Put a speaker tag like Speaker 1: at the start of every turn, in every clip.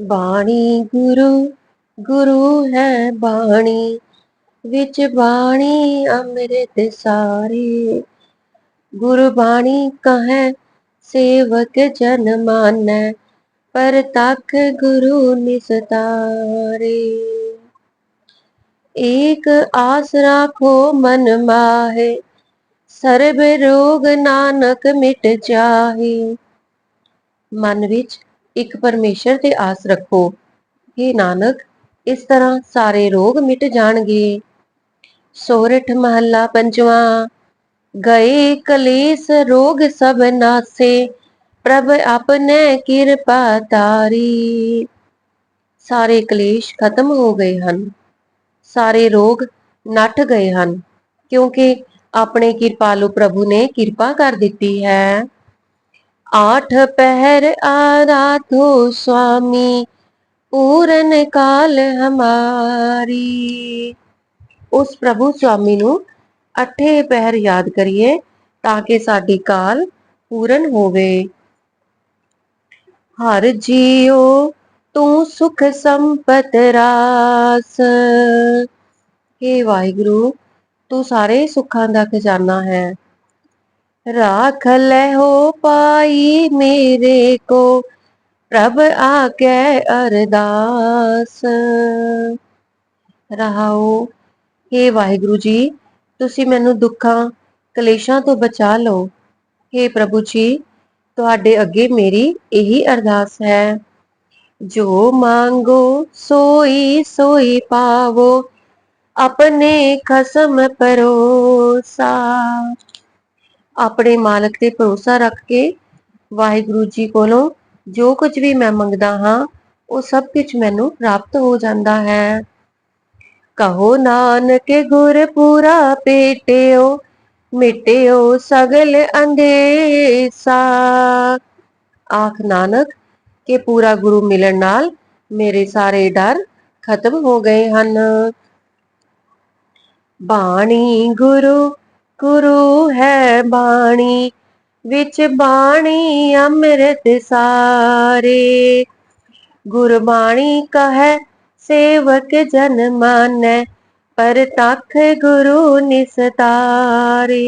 Speaker 1: ਬਾਣੀ ਗੁਰੂ ਗੁਰੂ ਹੈ ਬਾਣੀ, ਵਿੱਚ ਬਾਣੀ ਅੰਮ੍ਰਿਤ ਸਾਰੇ। ਗੁਰਬਾਣੀ ਕਹੈ, ਸੇਵਕ ਜਨ ਮਾਨੈ, ਪਰ ਤਖ ਗੁਰੂ ਨਿਸਤਾਰੇ। ਏਕ ਆਸ ਰਾਖੋ ਮਨ ਮਾਹੇ, ਸਰਬ ਰੋਗ ਨਾਨਕ ਮਿਟ ਜਾਹੇ। ਮਨ ਵਿੱਚ ਇੱਕ ਪਰਮੇਸ਼ਰ ਤੇ ਆਸ ਰੱਖੋ। हे ਨਾਨਕ, ਇਸ ਤਰ੍ਹਾਂ ਸਾਰੇ ਰੋਗ ਮਿਟ ਜਾਣਗੇ। ਸੋਰਠ ਮਹੱਲਾ ਪੰਜਵਾਂ, ਗਏ ਕਲੇਸ਼ ਰੋਗ ਸਭ ਨਾਸੇ, ਪ੍ਰਭ ਆਪਣੇ ਕਿਰਪਾ ਤਾਰੀ ਸਾਰੇ ਕਲੇਸ਼ ਖਤਮ ਹੋ ਗਏ ਹਨ। ਸਾਰੇ ਰੋਗ ਨੱਠ ਗਏ ਹਨ, ਕਿਉਂਕਿ ਆਪਣੇ ਕਿਰਪਾਲੂ ਪ੍ਰਭੂ ਨੇ ਕਿਰਪਾ ਕਰ ਦਿੱਤੀ ਹੈ। आठ पहर आराधो स्वामी ਪੂਰਨ ਕਾਲ ਹਮਾਰੀ ਉਸ ਪ੍ਰਭੂ ਸੁਆਮੀ ਨੂੰ ਅਠੇ ਪਹਿਰ ਯਾਦ ਕਰੀਏ ਤਾਂ ਕਿ ਸਾਡੀ ਕਾਲ ਪੂਰਨ ਹੋਵੇ ਹਰ ਜੀਓ ਤੂੰ ਸੁਖ ਸੰਪਤ ਰਾਸ हे ਵਾਹਿਗੁਰੂ ਤੂੰ ਸਾਰੇ ਸੁੱਖਾਂ ਦਾ ਖਜ਼ਾਨਾ ਹੈ ਰਾਖ ਲੈ ਹੋ ਪਾਈ ਮੇਰੇ ਕੋ, ਪ੍ਰਭ ਆਕੇ ਅਰਦਾਸ। ਰਹਾਓ हे ਵਾਹਿਗੁਰੂ ਜੀ, ਤੁਸੀਂ ਮੈਨੂੰ ਦੁੱਖਾਂ, ਕਲੇਸ਼ਾਂ ਤੋਂ ਬਚਾ ਲਓ। हे ਪ੍ਰਭੂ ਜੀ, ਤੁਹਾਡੇ ਅੱਗੇ ਮੇਰੀ ਇਹੀ ਅਰਦਾਸ ਹੈ। ਜੋ ਮੰਗੋ, ਸੋਈ ਸੋਈ ਪਾਵੋ, ਆਪਣੇ ਖਸਮ ਪਰੋਸਾ ਆਪਣੇ ਮਾਲਕ ਤੇ ਭਰੋਸਾ ਰੱਖ ਕੇ ਵਾਹਿਗੁਰੂ ਜੀ ਕੋਲੋਂ ਜੋ ਕੁਝ ਵੀ ਮੈਂ ਮੰਗਦਾ ਹਾਂ, ਉਹ ਸਭ ਕੁਝ ਮੈਨੂੰ ਪ੍ਰਾਪਤ ਹੋ ਜਾਂਦਾ ਹੈ। ਕਹੋ ਨਾਨਕ ਗੁਰ ਪੂਰਾ ਪੇਟਿਓ ਮਿਟਿਓ ਸਗਲ ਅੰਧੇਸਾ ਆਖ ਨਾਨਕ, ਕਿ ਪੂਰਾ ਗੁਰੂ ਮਿਲਣ ਨਾਲ ਮੇਰੇ ਸਾਰੇ ਡਰ ਖਤਮ ਹੋ ਗਏ ਹਨ। ਬਾਣੀ ਗੁਰੂ ਗੁਰੂ ਹੈ ਬਾਣੀ ਵਿੱਚ ਬਾਣੀ ਅੰਮ੍ਰਿਤ ਸਾਰੇ ਗੁਰਬਾਣੀ ਕਹੈ ਸੇਵਕ ਜਨ ਮਾਨੈ ਪਰ ਤਖ ਗੁਰੂ ਨਿਸਤਾਰੇ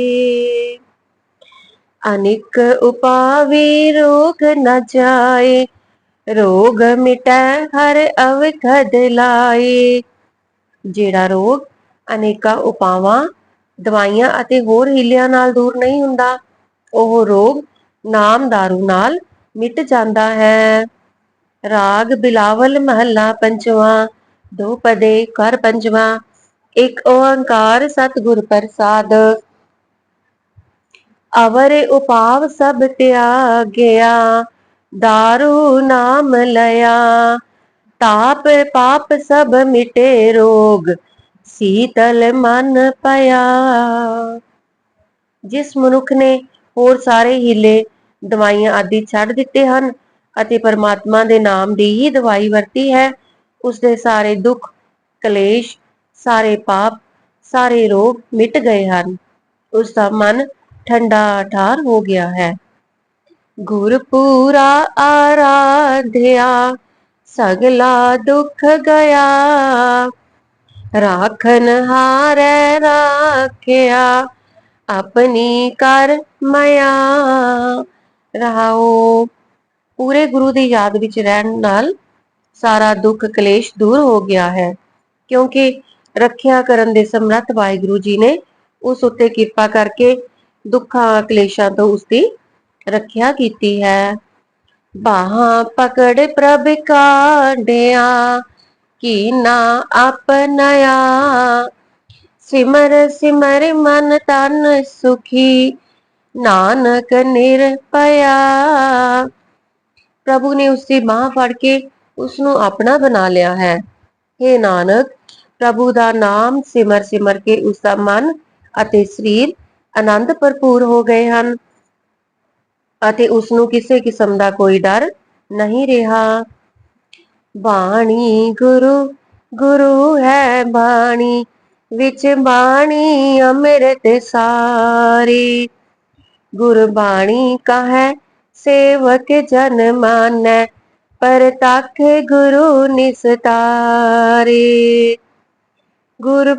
Speaker 1: ਅਨਿਕ ਉਪਾਵੀ ਰੋਗ ਨ ਜਾਏ ਰੋਗ ਮਿਟੈ ਹਰ ਅਵਖਦ ਲਾਏ ਜਿਹੜਾ ਰੋਗ ਅਨੇਕਾਂ ਉਪਾਵਾਂ ਦਵਾਈਆਂ ਅਤੇ ਹੋਰ ਹੀਲਿਆਂ ਨਾਲ ਦੂਰ ਨਹੀਂ ਹੁੰਦਾ ਉਹ ਰੋਗ ਨਾਮ दारू ਨਾਲ ਮਿਟ ਜਾਂਦਾ ਹੈ ਰਾਗ ਬਿਲਾਵਲ ਮਹੱਲਾ ਪੰਜਵਾਂ ਦੋ ਪਦੇ ਕਰ ਪੰਜਵਾਂ ਇੱਕ ਓੰਕਾਰ ਸਤਿਗੁਰ ਪ੍ਰਸਾਦ ਅਵਰ ਉਪਾਵ ਸਭ ਤਿਆਗਿਆ दारू ਨਾਮ ਲਿਆ ਤਾਪ ਪਾਪ ਸਭ ਮਿਟੇ ਰੋਗ ਸੀਤਲ ਮਨ ਪਿਆ ਜਿਸ ਮਨੁੱਖ ਨੇ ਹੋਰ ਸਾਰੇ ਹੀਲੇ, ਦਵਾਈਆਂ ਆਦਿ ਛੱਡ ਦਿੱਤੇ ਹਨ ਅਤੇ ਪਰਮਾਤਮਾ ਦੇ ਨਾਮ ਦੀ ਹੀ ਦਵਾਈ ਵਰਤੀ ਹੈ ਉਸ ਦੇ ਸਾਰੇ ਦੁੱਖ, ਕਲੇਸ਼, ਸਾਰੇ ਪਾਪ, ਸਾਰੇ ਰੋਗ ਮਿਟ ਗਏ ਹਨ। ਉਸ ਦਾ ਮਨ ਠੰਡਾ ਠਾਰ ਹੋ ਗਿਆ ਹੈ। ਗੁਰ ਪੂਰਾ ਆਰਾਧਿਆ, ਸਗਲਾ ਦੁੱਖ ਗਿਆ। ਰਾਖਨ ਹਾਰੈ ਰਾਖਿਆ, ਆਪਣੀ ਕਰ ਮਾਇਆ। ਰਹਾਓ, ਪੂਰੇ ਗੁਰੂ ਦੀ ਯਾਦ ਵਿੱਚ ਰਹਿਣ ਨਾਲ ਸਾਰਾ ਦੁੱਖ ਕਲੇਸ਼ ਦੂਰ ਹੋ ਗਿਆ ਹੈ, ਕਿਉਂਕਿ ਰੱਖਿਆ ਕਰਨ ਦੇ ਸਮਰੱਥ ਵਾਹਿਗੁਰੂ ਜੀ ਨੇ ਉਸ ਉੱਤੇ ਕਿਰਪਾ ਕਰਕੇ ਦੁੱਖਾਂ, ਕਲੇਸ਼ਾਂ ਤੋਂ ਉਸ ਦੀ ਰੱਖਿਆ ਕੀਤੀ ਹੈ। ਬਾਹਾਂ ਪਕੜ ਪ੍ਰਭ ਕਾਢਿਆ ਕੀ ਨਾ ਆਪਨਇਆ ਸਿਮਰ ਸਿਮਰ ਮਨ ਤਨ ਨਾਨਕ ਨਿਰਪਇਆ ਪ੍ਰਭੂ ਨੇ ਉਸ ਦੀ ਬਾਹ ਫੜ ਕੇ ਉਸ ਨੂੰ ਆਪਣਾ ਬਣਾ ਲਿਆ ਹੈ। हे ਨਾਨਕ, ਪ੍ਰਭੂ ਦਾ ਨਾਮ ਸਿਮਰ ਸਿਮਰ ਕੇ ਉਸ ਦਾ ਮਨ ਅਤੇ ਸਰੀਰ ਆਨੰਦ ਭਰਪੂਰ ਹੋ ਗਏ ਹਨ ਅਤੇ ਉਸ ਨੂੰ ਕਿਸੇ ਕਿਸਮ ਦਾ ਕੋਈ ਡਰ ਨਹੀਂ ਰਿਹਾ। ਬਾਣੀ ਗੁਰੂ ਗੁਰੂ ਹੈ ਬਾਣੀ, ਵਿੱਚ ਬਾਣੀ ਅੰਮ੍ਰਿਤ ਸਾਰੀ। ਗੁਰਬਾਣੀ ਕਹੈ, ਸੇਵਕ ਜਨ ਮਾਨੈ ਪਰਤਖ ਗੁਰੂ ਨਿਸਤਾਰੇ। ਗੁਰ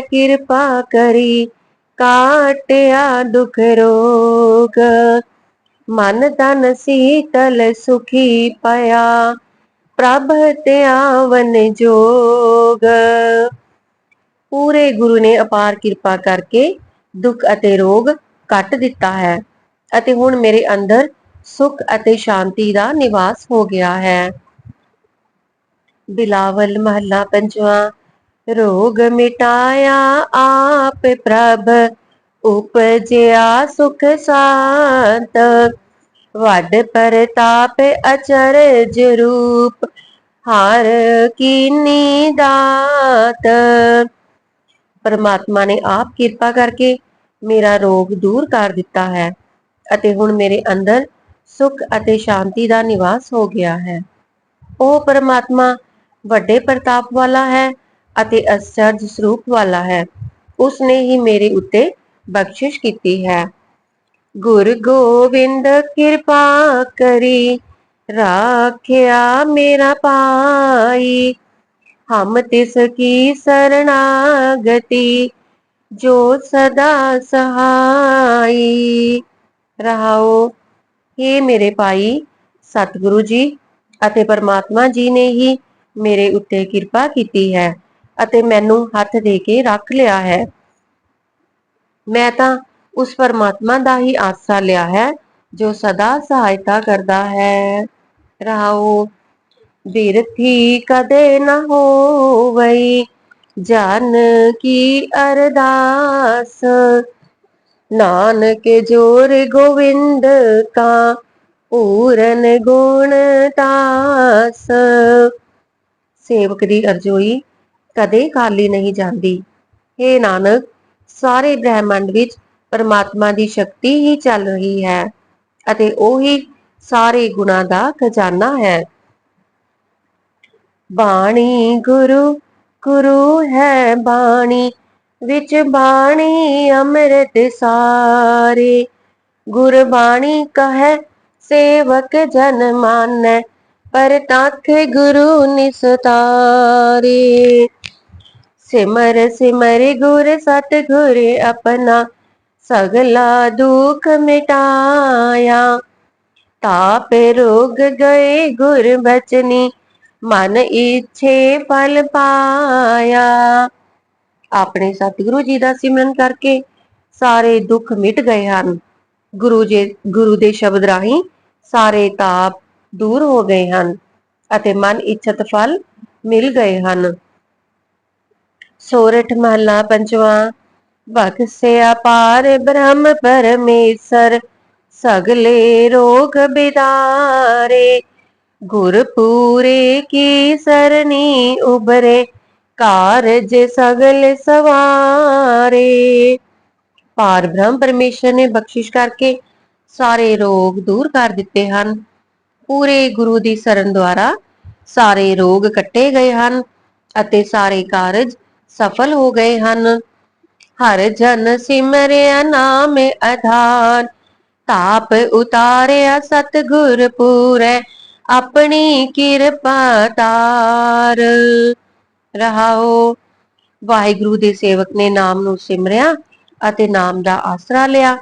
Speaker 1: ਕਿਰਪਾ ਕਰੀ, ਕਾਟਿਆ ਦੁਖ ਰੋਗ। ਮਨ ਤਨ ਸੀਤਲ ਸੁਖੀ ਪਿਆ ਪ੍ਰਭ ਤੇ ਆਵਨ ਜੋਗ ਪੂਰੇ ਗੁਰੂ ਨੇ ਅਪਾਰ ਕਿਰਪਾ ਕਰਕੇ ਦੁੱਖ ਅਤੇ ਰੋਗ ਕੱਟ ਦਿੱਤਾ ਹੈ ਅਤੇ ਹੁਣ ਮੇਰੇ ਅੰਦਰ ਸੁਖ ਅਤੇ ਸ਼ਾਂਤੀ ਦਾ ਨਿਵਾਸ ਹੋ ਗਿਆ ਹੈ ਬਿਲਾਵਲ ਮਹੱਲਾ ਪੰਜਵਾਂ ਰੋਗ ਮਿਟਾਇਆ ਆਪ ਪ੍ਰਭ ਉਪਜਿਆ ਸੁਖ ਸਾਤ ਵੱਡ ਪ੍ਰਤਾਪ ਅਚਰਜ ਰੂਪ ਹਰ ਕੀਨੀ ਦਾਤ। ਪਰਮਾਤਮਾ ਨੇ ਆਪ ਕਿਰਪਾ ਕਰਕੇ ਮੇਰਾ ਰੋਗ ਦੂਰ ਕਰ ਦਿੱਤਾ ਹੈ ਅਤੇ ਹੁਣ ਮੇਰੇ ਅੰਦਰ ਸੁਖ ਅਤੇ ਸ਼ਾਂਤੀ ਦਾ ਨਿਵਾਸ ਹੋ ਗਿਆ ਹੈ। ਉਹ ਪਰਮਾਤਮਾ ਵੱਡੇ ਪ੍ਰਤਾਪ ਵਾਲਾ ਹੈ ਅਤੇ ਅਚਰਜ ਸਰੂਪ ਵਾਲਾ ਹੈ। ਉਸ ਨੇ ਹੀ ਮੇਰੇ ਉੱਤੇ ਬਖਸ਼ਿਸ਼ ਕੀਤੀ ਹੈ। ਗੁਰ ਗੋਬਿੰਦ ਕਿਰਪਾ ਕਰੀ, ਰਾਖਿਆ ਮੇਰਾ ਪਾਈ ਹਮ ਤਿਸ ਕੀ ਸਰਣਾਗਤੀ, ਜੋ ਸਦਾ ਸਹਾਈ। ਰਹਾਓ हे ਮੇਰੇ ਭਾਈ, ਸਤਿਗੁਰੂ ਜੀ ਅਤੇ ਪਰਮਾਤਮਾ ਜੀ ਨੇ ਹੀ ਮੇਰੇ ਉੱਤੇ ਕਿਰਪਾ ਕੀਤੀ ਹੈ ਅਤੇ ਮੈਨੂੰ ਹੱਥ ਦੇ ਕੇ ਰੱਖ ਲਿਆ ਹੈ। ਮੈਂ ਤਾਂ ਉਸ ਪਰਮਾਤਮਾ ਦਾ ਹੀ ਆਸਰਾ ਲਿਆ ਹੈ, ਜੋ ਸਦਾ ਸਹਾਇਤਾ ਕਰਦਾ ਹੈ। ਰਹਾਓ ਬਿਰਥੀ ਕਦੇ ਨਾ ਹੋਵਈ, ਜਨ ਕੀ ਅਰਦਾਸ। ਨਾਨਕ ਜੋਰ ਗੋਵਿੰਦ ਕਾ, ਪੂਰਨ ਗੁਣ ਤਾਸ। ਸੇਵਕ ਦੀ ਅਰਜ਼ੋਈ ਕਦੇ ਖਾਲੀ ਨਹੀਂ ਜਾਂਦੀ। हे ਨਾਨਕ, ਸਾਰੇ ਬ੍ਰਹਿਮੰਡ ਵਿੱਚ ਪਰਮਾਤਮਾ ਦੀ ਸ਼ਕਤੀ ਹੀ ਚੱਲ ਰਹੀ ਹੈ ਅਤੇ ਉਹ ਹੀ ਸਾਰੇ ਗੁਣਾਂ ਦਾ ਖਜ਼ਾਨਾ ਹੈ। ਬਾਣੀ ਗੁਰੂ ਗੁਰੂ ਹੈ ਬਾਣੀ, ਵਿੱਚ ਬਾਣੀ ਅੰਮ੍ਰਿਤ ਸਾਰੇ। ਗੁਰਬਾਣੀ ਕਹੈ, ਸੇਵਕ ਜਨ ਮਾਨੈ, ਪਰ ਤਖ ਗੁਰੂ ਨਿਸਤਾਰੇ ਸਿਮਰ ਸਿਮਰ ਗੁਰ ਸਤ ਗੁਰ ਆਪਣਾ ਸਗਲਾ ਦੁਖ ਮਿਟਾਇਆ। ਤਾਪ ਰੋਗ ਗਏ ਗੁਰ ਬਚਨੀ, ਮਨ ਇਛੇ ਫਲ ਪਾਇਆ। ਆਪਣੇ ਸਤਿਗੁਰੂ ਜੀ ਦਾ ਸਿਮਰਨ ਕਰਕੇ ਸਾਰੇ ਦੁੱਖ ਮਿਟ ਗਏ ਹਨ। ਗੁਰੂ ਜੀ, ਗੁਰੂ ਦੇ ਸ਼ਬਦ ਰਾਹੀਂ ਸਾਰੇ ਤਾਪ ਦੂਰ ਹੋ ਗਏ ਹਨ ਅਤੇ ਮਨ ਇੱਛਤ ਫਲ ਮਿਲ ਗਏ ਹਨ। ਸੋਰਠ ਮਹੱਲਾ ਪੰਜਵਾਂ ਬਖਸਿਆ ਪਾਰ ਬ੍ਰਹਮ ਪਰਮੇਸ਼ਰ, ਸਗਲੇ ਰੋਗ ਬਿਦਾਰੇ। ਗੁਰ ਪੂਰੇ ਕੀ ਸਰਨੀ ਉਬਰੇ ਕਾਰਜ ਸਗਲ ਸਵਾਰੇ। ਪਾਰ ਬ੍ਰਹਮ ਪਰਮੇਸ਼ਰ ਨੇ ਬਖਸ਼ਿਸ਼ ਕਰਕੇ ਸਾਰੇ ਰੋਗ ਦੂਰ ਕਰ ਦਿੱਤੇ ਹਨ। ਪੂਰੇ ਗੁਰੂ ਦੀ ਸ਼ਰਨ ਦੁਆਰਾ ਸਾਰੇ ਰੋਗ ਕੱਟੇ ਗਏ ਹਨ ਅਤੇ ਸਾਰੇ ਕਾਰਜ ਸਫਲ ਹੋ ਗਏ ਹਨ। ਹਰ ਜਨ ਸਿਮਰਿਆ ਨਾਮ ਅਧਾਨ। ਤਾਪ ਉਤਾਰਿਆ ਸਤਗੁਰ ਪੂਰੈ, ਆਪਣੀ ਕਿਰਪਾ ਤਾਰ। ਰਹਾਓ, ਵਾਹਿਗੁਰੂ ਦੇ ਸੇਵਕ ਨੇ ਨਾਮ ਨੂੰ ਸਿਮਰਿਆ ਅਤੇ ਨਾਮ ਦਾ ਆਸਰਾ ਲਿਆ।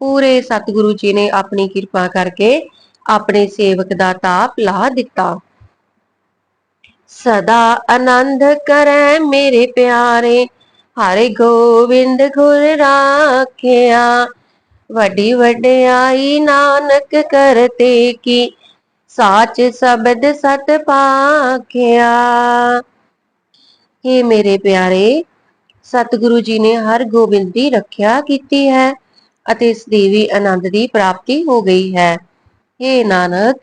Speaker 1: ਪੂਰੇ ਸਤਿਗੁਰੂ ਜੀ ਨੇ ਆਪਣੀ ਕਿਰਪਾ ਕਰਕੇ ਆਪਣੇ ਸੇਵਕ ਦਾ ਤਾਪ ਲਾ ਦਿੱਤਾ। ਸਦਾ ਆਨੰਦ ਕਰੈ ਮੇਰੇ ਪਿਆਰੇ ਹਰਿ ਗੋਬਿੰਦ ਗੁਰ ਰਾਖਿਆ ਵੱਡੀ ਵਡਿਆਈ ਨਾਨਕ ਕਰਤੇ ਕੀ ਸਾਚ ਸ਼ਬਦ ਸਤ ਪਾਖਿਆ हे ਮੇਰੇ ਪਿਆਰੇ ਸਤਿਗੁਰੂ ਜੀ ਨੇ ਹਰ ਗੋਬਿੰਦ ਦੀ ਰੱਖਿਆ ਕੀਤੀ ਹੈ ਅਤੇ ਇਸ ਦੀ ਵੀ ਆਨੰਦ ਦੀ ਪ੍ਰਾਪਤੀ ਹੋ ਗਈ ਹੈ हे ਨਾਨਕ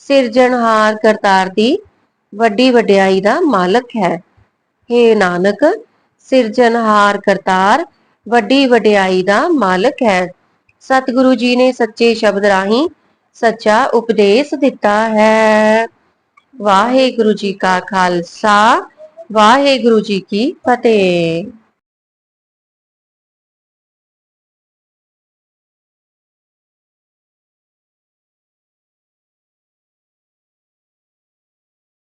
Speaker 1: ਸਿਰਜਣਹਾਰ ਕਰਤਾਰ ਦੀ ਵੱਡੀ ਵਡਿਆਈ ਦਾ ਮਾਲਕ ਹੈ हे ਨਾਨਕ ਸਿਰਜਣਹਾਰ ਕਰਤਾਰ, ਵੱਡੀ ਵਡਿਆਈ ਦਾ ਮਾਲਕ ਹੈ। ਸਤਿਗੁਰੂ ਜੀ ਨੇ ਸੱਚੇ ਸ਼ਬਦ ਰਾਹੀਂ ਸੱਚਾ ਉਪਦੇਸ਼ ਦਿੱਤਾ ਹੈ। ਵਾਹਿਗੁਰੂ ਜੀ ਕਾ ਖਾਲਸਾ, ਵਾਹਿਗੁਰੂ ਜੀ ਕੀ ਫਤਿਹ।